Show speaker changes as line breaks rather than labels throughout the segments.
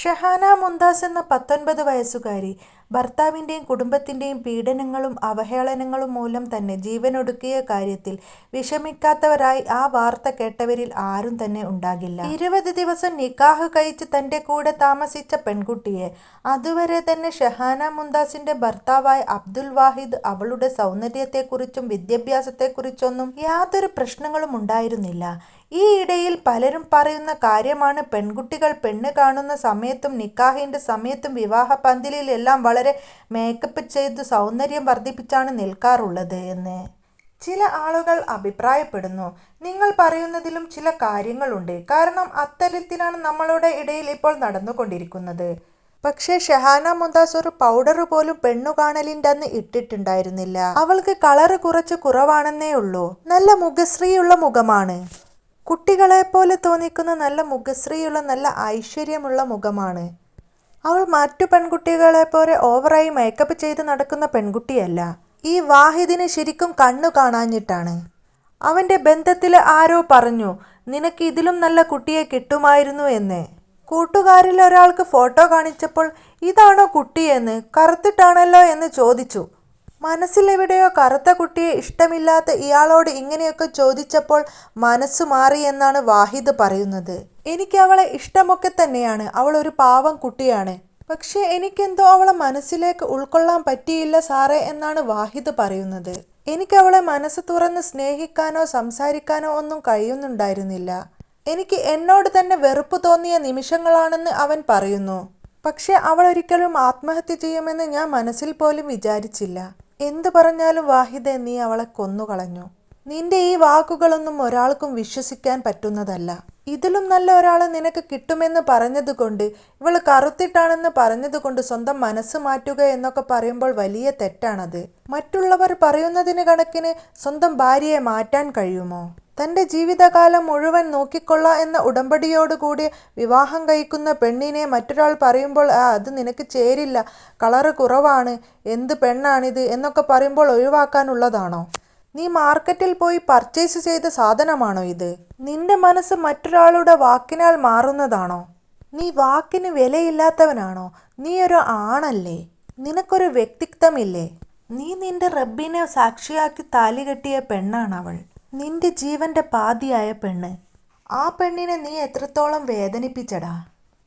ഷഹാന മുന്താസ് എന്ന പത്തൊൻപത് വയസ്സുകാരി ഭർത്താവിന്റെയും കുടുംബത്തിന്റെയും പീഡനങ്ങളും അവഹേളനങ്ങളും മൂലം തന്നെ ജീവനൊടുക്കിയ കാര്യത്തിൽ വിഷമിക്കാത്തവരായി ആ വാർത്ത കേട്ടവരിൽ ആരും തന്നെ ഉണ്ടാകില്ല. ഇരുപത് ദിവസം നിക്കാഹ് കഴിച്ച് തന്റെ കൂടെ താമസിച്ച പെൺകുട്ടിയെ അതുവരെ തന്നെ ഷഹാന മുന്താസിന്റെ ഭർത്താവായ അബ്ദുൽ വാഹിദ് അവളുടെ സൗന്ദര്യത്തെക്കുറിച്ചും വിദ്യാഭ്യാസത്തെക്കുറിച്ചൊന്നും യാതൊരു പ്രശ്നങ്ങളും ഉണ്ടായിരുന്നില്ല. ഈ ഇടയിൽ പലരും പറയുന്ന കാര്യമാണ് പെൺകുട്ടികൾ പെണ്ണ് കാണുന്ന സമയത്തും നിക്കാഹിന്റെ സമയത്തും വിവാഹ പന്തലിലെല്ലാം വളരെ മേക്കപ്പ് ചെയ്ത് സൗന്ദര്യം വർദ്ധിപ്പിച്ചാണ് നിൽക്കാറുള്ളത് എന്ന്. ചില ആളുകൾ അഭിപ്രായപ്പെടുന്നു. നിങ്ങൾ പറയുന്നതിലും ചില കാര്യങ്ങളുണ്ട്. കാരണം അത്തരത്തിലാണ് നമ്മളുടെ ഇടയിൽ ഇപ്പോൾ നടന്നുകൊണ്ടിരിക്കുന്നത്. പക്ഷേ ഷഹാന മുന്താസ് ഒരു പൗഡർ പോലും പെണ്ണുകാണലിന്റന്ന് ഇട്ടിട്ടുണ്ടായിരുന്നില്ല. അവൾക്ക് കളറ് കുറച്ച് കുറവാണെന്നേ ഉള്ളൂ നല്ല മുഖശ്രീയുള്ള മുഖമാണ്. കുട്ടികളെപ്പോലെ തോന്നിക്കുന്ന നല്ല മുഖശ്രീയുള്ള നല്ല ഐശ്വര്യമുള്ള മുഖമാണ്. അവൾ മറ്റു പെൺകുട്ടികളെ പോലെ ഓവറായി മേക്കപ്പ് ചെയ്ത് നടക്കുന്ന പെൺകുട്ടിയല്ല. ഈ വാഹിദിന് ശരിക്കും കണ്ണു കാണാഞ്ഞിട്ടാണ്. അവന്റെ ബന്ധത്തിൽ ആരോ പറഞ്ഞു നിനക്ക് ഇതിലും നല്ല കുട്ടിയെ കിട്ടുമായിരുന്നു എന്ന്. കൂട്ടുകാരിൽ ഒരാൾക്ക് ഫോട്ടോ കാണിച്ചപ്പോൾ ഇതാണോ കുട്ടിയെന്ന് കറുത്തിട്ടാണല്ലോ എന്ന് ചോദിച്ചു. മനസ്സിലെവിടെയോ കറുത്ത കുട്ടിയെ ഇഷ്ടമില്ലാത്ത ഇയാളോട് ഇങ്ങനെയൊക്കെ ചോദിച്ചപ്പോൾ മനസ്സു മാറിയെന്നാണ് വാഹിദ് പറയുന്നത്. എനിക്ക് അവളെ ഇഷ്ടമൊക്കെ തന്നെയാണ്. അവൾ ഒരു പാവം കുട്ടിയാണ്. പക്ഷേ എനിക്കെന്തോ അവളെ മനസ്സിലേക്ക് ഉൾക്കൊള്ളാൻ പറ്റിയില്ല സാറേ എന്നാണ് വാഹിദ് പറയുന്നത്. എനിക്ക് അവളെ മനസ്സ് തുറന്ന് സ്നേഹിക്കാനോ സംസാരിക്കാനോ ഒന്നും കഴിയുന്നുണ്ടായിരുന്നില്ല. എനിക്ക് എന്നോട് തന്നെ വെറുപ്പ് തോന്നിയ നിമിഷങ്ങളാണെന്ന് അവൻ പറയുന്നു. പക്ഷേ അവൾ ഒരിക്കലും ആത്മഹത്യ ചെയ്യുമെന്ന് ഞാൻ മനസ്സിൽ പോലും വിചാരിച്ചില്ല. എന്തു പറഞ്ഞാലും വാഹിദ് നീ അവളെ കൊന്നുകളഞ്ഞു. നിന്റെ ഈ വാക്കുകളൊന്നും ഒരാൾക്കും വിശ്വസിക്കാൻ പറ്റുന്നതല്ല. ഇതിലും നല്ല ഒരാളെ നിനക്ക് കിട്ടുമെന്ന് പറഞ്ഞതുകൊണ്ട് ഇവൾ കറുത്തിട്ടാണെന്ന് പറഞ്ഞതുകൊണ്ട് സ്വന്തം മനസ്സ് മാറ്റുക എന്നൊക്കെ പറയുമ്പോൾ വലിയ തെറ്റാണത്. മറ്റുള്ളവർ പറയുന്നതിന് കണക്കിന് സ്വന്തം ഭാര്യയെ മാറ്റാൻ കഴിയുമോ? തന്റെ ജീവിതകാലം മുഴുവൻ നോക്കിക്കൊള്ള എന്ന ഉടമ്പടിയോടുകൂടി വിവാഹം കഴിക്കുന്ന പെണ്ണിനെ മറ്റൊരാൾ പറയുമ്പോൾ ആ അത് നിനക്ക് ചേരില്ല, കളറ് കുറവാണ്, എന്ത് പെണ്ണാണിത് എന്നൊക്കെ പറയുമ്പോൾ ഒഴിവാക്കാനുള്ളതാണോ? നീ മാർക്കറ്റിൽ പോയി പർച്ചേസ് ചെയ്ത സാധനമാണോ ഇത്? നിന്റെ മനസ്സ് മറ്റൊരാളുടെ വാക്കിനാൽ മാറുന്നതാണോ? നീ വാക്കിന് വിലയില്ലാത്തവനാണോ? നീ ഒരു ആണല്ലേ? നിനക്കൊരു വ്യക്തിത്വമില്ലേ? നീ നിന്റെ റബ്ബിനെ സാക്ഷിയാക്കി താലി കെട്ടിയ പെണ്ണാണ് അവൾ നിന്റെ ജീവന്റെ പാതിയായ പെണ്ണ്. ആ പെണ്ണിനെ നീ എത്രത്തോളം വേദനിപ്പിച്ചടാ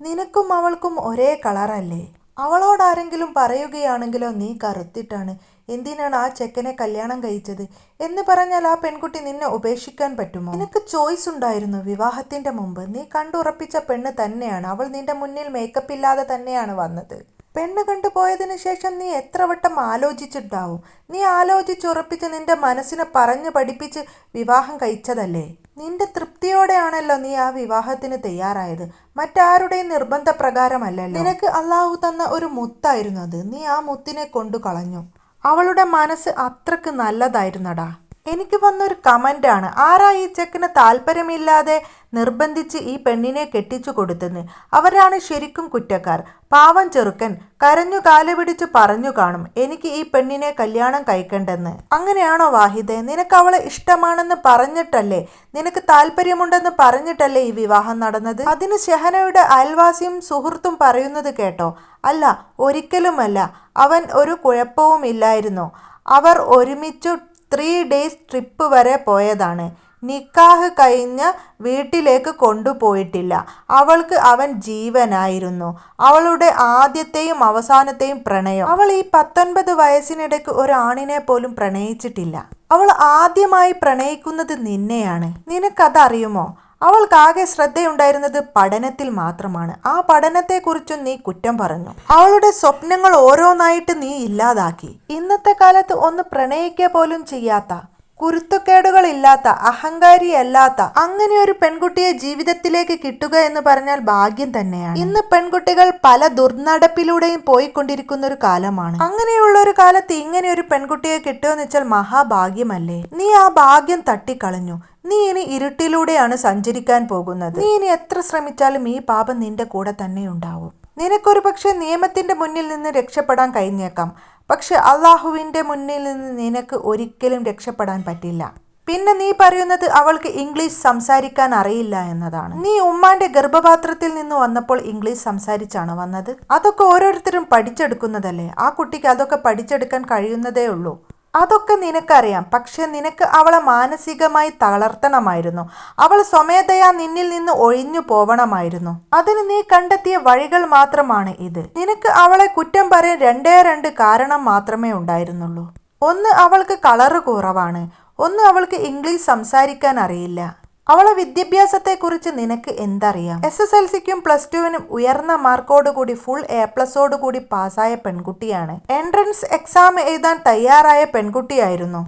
നിനക്കും അവൾക്കും ഒരേ കളറല്ലേ? അവളോടാരെങ്കിലും പറയുകയാണെങ്കിലോ നീ കറുത്തിട്ടാണ്, എന്തിനാണ് ആ ചെക്കനെ കല്യാണം കഴിച്ചത് എന്ന് പറഞ്ഞാൽ ആ പെൺകുട്ടി നിന്നെ ഉപേക്ഷിക്കാൻ പറ്റുമോ? നിനക്ക് ചോയ്സ് ഉണ്ടായിരുന്നു വിവാഹത്തിന്റെ മുമ്പ്. നീ കണ്ടുറപ്പിച്ച പെണ്ണ് തന്നെയാണ്. അവൾ നിന്റെ മുന്നിൽ മേക്കപ്പ് ഇല്ലാതെ തന്നെയാണ് വന്നത്. പെണ്ണ് കണ്ടുപോയതിന് ശേഷം നീ എത്ര വട്ടം ആലോചിച്ചിട്ടുണ്ടാവും. നീ ആലോചിച്ചുറപ്പിച്ച് നിന്റെ മനസ്സിനെ പറഞ്ഞു പഠിപ്പിച്ച് വിവാഹം കഴിച്ചതല്ലേ? നിന്റെ തൃപ്തിയോടെയാണല്ലോ നീ ആ വിവാഹത്തിന് തയ്യാറായത്. മറ്റാരുടെയും നിർബന്ധപ്രകാരമല്ലല്ലോ. നിനക്ക് അള്ളാഹു തന്ന ഒരു മുത്തായിരുന്നു അത്. നീ ആ മുത്തിനെ കൊണ്ടു കളഞ്ഞു അവളുടെ മനസ്സ് അത്രയ്ക്ക് നല്ലതായിരുന്നെടാ. എനിക്ക് വന്നൊരു കമന്റാണ് ആരാ ഈ ചെക്കിന് താല്പര്യമില്ലാതെ നിർബന്ധിച്ച് ഈ പെണ്ണിനെ കെട്ടിച്ചു കൊടുത്തെന്ന്. അവരാണ് ശരിക്കും കുറ്റക്കാർ. പാവം ചെറുക്കൻ കരഞ്ഞു കാലുപിടിച്ച് പറഞ്ഞു കാണും എനിക്ക് ഈ പെണ്ണിനെ കല്യാണം കഴിക്കണ്ടെന്ന്. അങ്ങനെയാണോ വാഹിദേ? നിനക്ക് അവളെ ഇഷ്ടമാണെന്ന് പറഞ്ഞിട്ടല്ലേ, നിനക്ക് താല്പര്യമുണ്ടെന്ന് പറഞ്ഞിട്ടല്ലേ ഈ വിവാഹം നടന്നത്? അതിന് ഷെഹനയുടെ അയൽവാസിയും സുഹൃത്തും പറയുന്നത് കേട്ടോ? അല്ല ഒരിക്കലുമല്ല. അവൻ ഒരു കുഴപ്പവും കുഴപ്പവുമില്ലായിരുന്നു. അവർ ഒരുമിച്ചു ത്രീ ഡേയ്സ് ട്രിപ്പ് വരെ പോയതാണ്. നിക്കാഹ് കഴിഞ്ഞ് വീട്ടിലേക്ക് കൊണ്ടുപോയിട്ടില്ല. അവൾക്ക് അവൻ ജീവനായിരുന്നു. അവളുടെ ആദ്യത്തെയും അവസാനത്തെയും പ്രണയം. അവൾ ഈ പത്തൊൻപത് വയസ്സിനിടയ്ക്ക് ഒരാണിനെ പോലും പ്രണയിച്ചിട്ടില്ല. അവൾ ആദ്യമായി പ്രണയിക്കുന്നത് നിന്നെയാണ്. നിനക്കതറിയുമോ? അവൾക്കാകെ ശ്രദ്ധയുണ്ടായിരുന്നത് പഠനത്തിൽ മാത്രമാണ്. ആ പഠനത്തെക്കുറിച്ചും നീ കുറ്റം പറഞ്ഞു. അവളുടെ സ്വപ്നങ്ങൾ ഓരോന്നായിട്ട് നീ ഇല്ലാതാക്കി. ഇന്നത്തെ കാലത്ത് ഒന്ന് പ്രണയിക്കുക പോലും ചെയ്യാത്ത, കുരുത്തക്കേടുകളില്ലാത്ത, അഹങ്കാരിയല്ലാത്ത അങ്ങനെ ഒരു പെൺകുട്ടിയെ ജീവിതത്തിലേക്ക് കിട്ടുക എന്ന് പറഞ്ഞാൽ ഭാഗ്യം തന്നെയാണ്. ഇന്ന് പെൺകുട്ടികൾ പല ദുർനടപ്പിലൂടെയും പോയിക്കൊണ്ടിരിക്കുന്ന ഒരു കാലമാണ്. അങ്ങനെയുള്ള ഒരു കാലത്ത് ഇങ്ങനെ ഒരു പെൺകുട്ടിയെ കിട്ടുമെന്ന് വെച്ചാൽ മഹാഭാഗ്യമല്ലേ? നീ ആ ഭാഗ്യം തട്ടിക്കളഞ്ഞു. നീ ഇനി ഇരുട്ടിലൂടെയാണ് സഞ്ചരിക്കാൻ പോകുന്നത്. നീ ഇനി എത്ര ശ്രമിച്ചാലും ഈ പാപം നിന്റെ കൂടെ തന്നെ ഉണ്ടാവും നിനക്കൊരു പക്ഷേ നിയമത്തിന്റെ മുന്നിൽ നിന്ന് രക്ഷപ്പെടാൻ കഴിഞ്ഞേക്കാം. പക്ഷേ അള്ളാഹുവിന്റെ മുന്നിൽ നിന്ന് നിനക്ക് ഒരിക്കലും രക്ഷപ്പെടാൻ പറ്റില്ല. പിന്നെ നീ പറയുന്നത് അവൾക്ക് ഇംഗ്ലീഷ് സംസാരിക്കാൻ അറിയില്ല എന്നതാണ്. നീ ഉമ്മാന്റെ ഗർഭപാത്രത്തിൽ നിന്ന് വന്നപ്പോൾ ഇംഗ്ലീഷ് സംസാരിച്ചാണ് വന്നത്? അതൊക്കെ ഓരോരുത്തരും പഠിച്ചെടുക്കുന്നതല്ലേ? ആ കുട്ടിക്ക് അതൊക്കെ പഠിച്ചെടുക്കാൻ കഴിയുന്നതേ ഉള്ളൂ. അതൊക്കെ നിനക്കറിയാം. പക്ഷെ നിനക്ക് അവളെ മാനസികമായി തളർത്തണമായിരുന്നു. അവൾ സ്വമേധയാ നിന്നിൽ നിന്ന് ഒഴിഞ്ഞു പോവണമായിരുന്നു. അതിന് നീ കണ്ടെത്തിയ വഴികൾ മാത്രമാണ് ഇത്. നിനക്ക് അവളെ കുറ്റം പറയാൻ രണ്ടേ രണ്ട് കാരണം മാത്രമേ ഉണ്ടായിരുന്നുള്ളൂ. ഒന്ന് അവൾക്ക് കളറ് കുറവാണ്. ഒന്ന് അവൾക്ക് ഇംഗ്ലീഷ് സംസാരിക്കാൻ അറിയില്ല. അവളെ വിദ്യാഭ്യാസത്തെക്കുറിച്ച് നിനക്ക് എന്തറിയാം? എസ് എസ് എൽ സിക്കും പ്ലസ് ടുവിനും ഉയർന്ന മാർക്കോടുകൂടി ഫുൾ എ പ്ലസോടുകൂടി പാസ്സായ പെൺകുട്ടിയാണ്. എൻട്രൻസ് എക്സാം എഴുതാൻ തയ്യാറായ പെൺകുട്ടിയായിരുന്നു.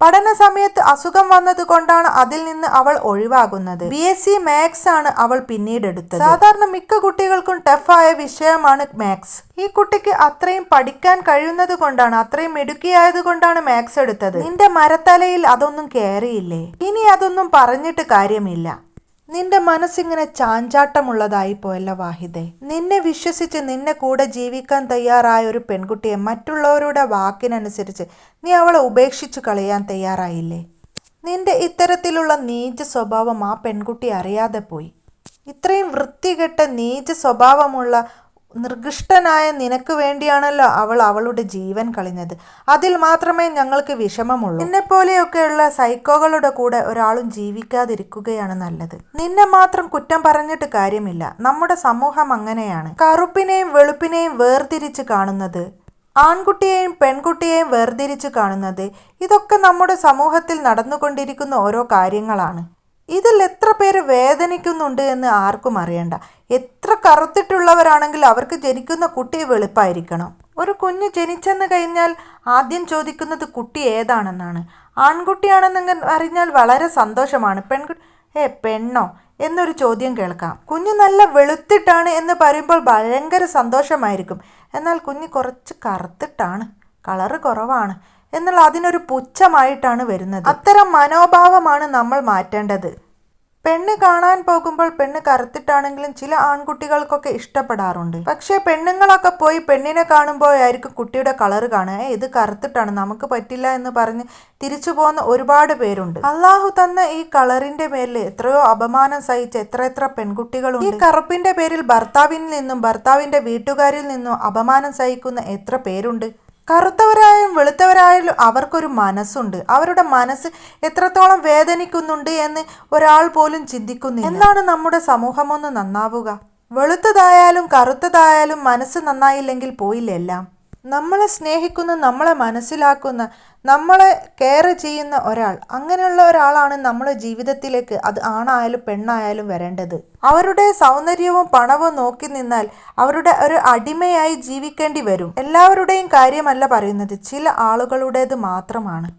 പഠന സമയത്ത് അസുഖം വന്നത് കൊണ്ടാണ് അതിൽ നിന്ന് അവൾ ഒഴിവാകുന്നത്. ബി എസ് സി മാത്സ് ആണ് അവൾ പിന്നീട് എടുത്തത് സാധാരണ മിക്ക കുട്ടികൾക്കും ടഫായ വിഷയമാണ് മാത്സ് ഈ കുട്ടിക്ക് അത്രയും പഠിക്കാൻ കഴിയുന്നത് കൊണ്ടാണ് അത്രയും മിടുക്കിയായത് കൊണ്ടാണ് മാത്സ് എടുത്തത്. നിന്റെ മരത്തലയിൽ അതൊന്നും കയറിയില്ലേ ഇനി അതൊന്നും പറഞ്ഞിട്ട് കാര്യമില്ല. നിന്റെ മനസ്സിങ്ങനെ ചാഞ്ചാട്ടമുള്ളതായി പോയല്ല വാഹിദെ. നിന്നെ വിശ്വസിച്ച് നിന്നെ കൂടെ ജീവിക്കാൻ തയ്യാറായ ഒരു പെൺകുട്ടിയെ മറ്റുള്ളവരുടെ വാക്കിനനുസരിച്ച് നീ അവളെ ഉപേക്ഷിച്ചു കളയാൻ തയ്യാറായില്ലേ? നിന്റെ ഇത്തരത്തിലുള്ള നീച സ്വഭാവം ആ പെൺകുട്ടി അറിയാതെ പോയി. ഇത്രയും വൃത്തികെട്ട നീച സ്വഭാവമുള്ള നിർഗിഷ്ടനായ നിനക്ക് വേണ്ടിയാണല്ലോ അവൾ അവളുടെ ജീവൻ കളഞ്ഞത്. അതിൽ മാത്രമേ ഞങ്ങൾക്ക് വിഷമമുള്ളൂ. നിന്നെ പോലെയൊക്കെയുള്ള സൈക്കോകളുടെ കൂടെ ഒരാളും ജീവിക്കാതിരിക്കുകയാണ് നല്ലത്. നിന്നെ മാത്രം കുറ്റം പറഞ്ഞിട്ട് കാര്യമില്ല. നമ്മുടെ സമൂഹം അങ്ങനെയാണ്. കറുപ്പിനെയും വെളുപ്പിനെയും വേർതിരിച്ച് കാണുന്നത് ആൺകുട്ടിയെയും പെൺകുട്ടിയെയും വേർതിരിച്ച് കാണുന്നത് ഇതൊക്കെ നമ്മുടെ സമൂഹത്തിൽ നടന്നുകൊണ്ടിരിക്കുന്ന ഓരോ കാര്യങ്ങളാണ്. ഇതിൽ എത്ര പേര് വേദനിക്കുന്നുണ്ട് എന്ന് ആർക്കും അറിയണ്ട. എത്ര കറുത്തിട്ടുള്ളവരാണെങ്കിൽ അവർക്ക് ജനിക്കുന്ന കുട്ടി വെളുപ്പായിരിക്കണം. ഒരു കുഞ്ഞ് ജനിച്ചെന്ന് കഴിഞ്ഞാൽ ആദ്യം ചോദിക്കുന്നത് കുട്ടി ഏതാണെന്നാണ്. ആൺകുട്ടിയാണെന്ന് അറിഞ്ഞാൽ വളരെ സന്തോഷമാണ്. പെൺകുട്ടി ഏ പെണ്ണോ എന്നൊരു ചോദ്യം കേൾക്കാം. കുഞ്ഞ് നല്ല വെളുത്തിട്ടാണ് എന്ന് പറയുമ്പോൾ ഭയങ്കര സന്തോഷമായിരിക്കും. എന്നാൽ കുഞ്ഞ് കുറച്ച് കറുത്തിട്ടാണ് കളറ് കുറവാണ് എന്നാൽ അതിനൊരു പുച്ഛമായിട്ടാണ് വരുന്നത്. അത്തരം മനോഭാവമാണ് നമ്മൾ മാറ്റേണ്ടത്. പെണ്ണ് കാണാൻ പോകുമ്പോൾ പെണ്ണ് കറുത്തിട്ടാണെങ്കിലും ചില ആൺകുട്ടികൾക്കൊക്കെ ഇഷ്ടപ്പെടാറുണ്ട്. പക്ഷേ പെണ്ണുങ്ങളൊക്കെ പോയി പെണ്ണിനെ കാണുമ്പോഴായിരിക്കും കുട്ടിയുടെ കളർ കാണുക. "ഏ, ഇത് കറുത്തിട്ടാണ് നമുക്ക് പറ്റില്ല എന്ന് പറഞ്ഞ് തിരിച്ചു പോകുന്ന ഒരുപാട് പേരുണ്ട്. അള്ളാഹു തന്ന ഈ കളറിന്റെ പേരിൽ എത്രയോ അപമാനം സഹിച്ച എത്ര എത്ര പെൺകുട്ടികളും ഈ കറുപ്പിന്റെ പേരിൽ ഭർത്താവിൽ നിന്നും ഭർത്താവിന്റെ വീട്ടുകാരിൽ നിന്നും അപമാനം സഹിക്കുന്ന എത്ര പേരുണ്ട്. കറുത്തവരായാലും വെളുത്തവരായാലും അവർക്കൊരു മനസ്സുണ്ട്. അവരുടെ മനസ്സ് എത്രത്തോളം വേദനിക്കുന്നുണ്ട് എന്ന് ഒരാൾ പോലും ചിന്തിക്കുന്നില്ല. എന്നാണ് നമ്മുടെ സമൂഹമൊന്ന് നന്നാവുക? വെളുത്തതായാലും കറുത്തതായാലും മനസ്സ് നന്നായില്ലെങ്കിൽ പോയില്ല എല്ലാം. നമ്മളെ സ്നേഹിക്കുന്ന നമ്മളെ മനസ്സിലാക്കുന്ന നമ്മളെ കെയർ ചെയ്യുന്ന ഒരാൾ അങ്ങനെയുള്ള ഒരാളാണ് നമ്മുടെ ജീവിതത്തിലേക്ക് അത് ആണായാലും പെണ്ണായാലും വരേണ്ടത്. അവരുടെ സൗന്ദര്യവും പണവും നോക്കി നിന്നാൽ അവരുടെ ഒരു അടിമയായി ജീവിക്കേണ്ടി വരും. എല്ലാവരുടെയും കാര്യമല്ല പറയുന്നത്. ചില ആളുകളുടേത് മാത്രമാണ്.